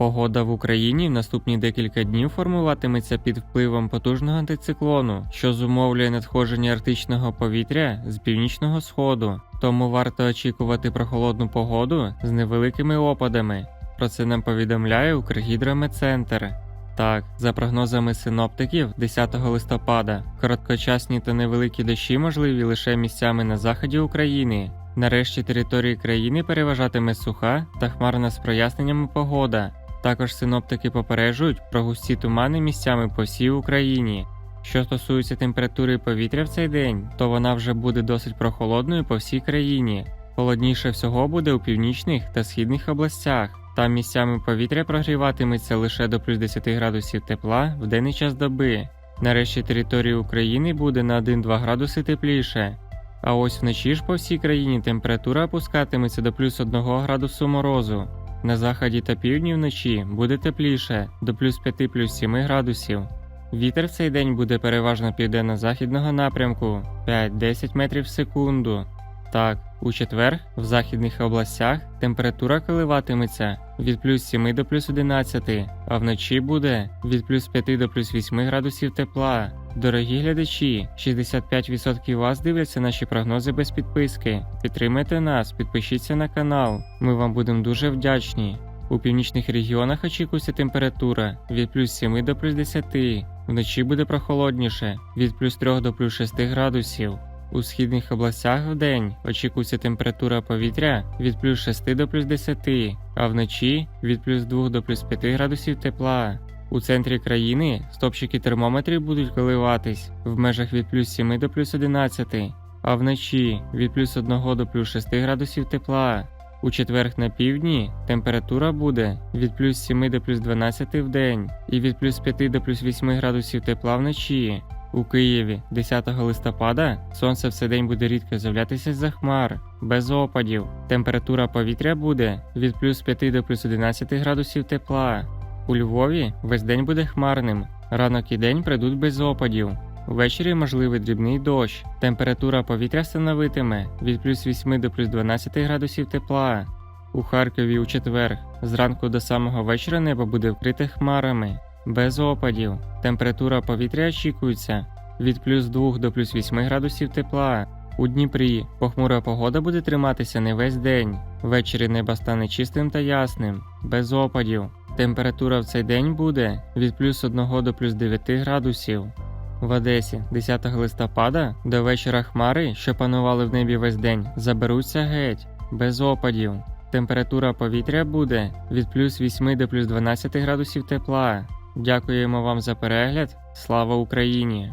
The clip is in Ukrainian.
Погода в Україні в наступні декілька днів формуватиметься під впливом потужного антициклону, що зумовлює надходження арктичного повітря з північного сходу. Тому варто очікувати прохолодну погоду з невеликими опадами. Про це нам повідомляє Укргідрометцентр. Так, за прогнозами синоптиків, 10 листопада, короткочасні та невеликі дощі можливі лише місцями на заході України. Нарешті території країни переважатиме суха та хмарна з проясненнями погода. Також синоптики попереджують про густі тумани місцями по всій Україні. Що стосується температури повітря в цей день, то вона вже буде досить прохолодною по всій країні. Холодніше всього буде у північних та східних областях. Там місцями повітря прогріватиметься лише до плюс 10 градусів тепла в денний час доби. Нарешті території України буде на 1-2 градуси тепліше. А ось вночі ж по всій країні температура опускатиметься до плюс 1 градусу морозу. На заході та півдні вночі буде тепліше до плюс 5 плюс 7 градусів. Вітер в цей день буде переважно південно-західного напрямку 5-10 метрів в секунду. Так, у четвер в західних областях температура коливатиметься від плюс 7 до плюс 11, а вночі буде від плюс 5 до плюс 8 градусів тепла. Дорогі глядачі, 65% вас дивляться наші прогнози без підписки. Підтримайте нас, підпишіться на канал. Ми вам будемо дуже вдячні. У північних регіонах очікується температура від плюс 7 до плюс 10. Вночі буде прохолодніше від плюс 3 до плюс 6 градусів. У східних областях в день очікується температура повітря від плюс 6 до плюс 10, а вночі від плюс 2 до плюс 5 градусів тепла. У центрі країни стопчики термометрів будуть коливатись в межах від плюс 7 до плюс 11, а вночі від плюс 1 до плюс 6 градусів тепла. У четверг на півдні температура буде від плюс 7 до плюс 12 в день і від плюс 5 до плюс 8 градусів тепла вночі. У Києві 10 листопада сонце все день буде рідко з'являтися з-за хмар, без опадів. Температура повітря буде від плюс 5 до плюс 11 градусів тепла. У Львові весь день буде хмарним. Ранок і день прийдуть без опадів. Ввечері можливий дрібний дощ. Температура повітря становитиме від плюс 8 до плюс 12 градусів тепла. У Харкові у четвер зранку до самого вечора небо буде вкрите хмарами, без опадів. Температура повітря очікується від плюс 2 до плюс 8 градусів тепла. У Дніпрі похмура погода буде триматися не весь день. Ввечері небо стане чистим та ясним, без опадів. Температура в цей день буде від плюс 1 до плюс 9 градусів. В Одесі 10 листопада до вечора хмари, що панували в небі весь день, заберуться геть, без опадів. Температура повітря буде від плюс 8 до плюс 12 градусів тепла. Дякуємо вам за перегляд. Слава Україні!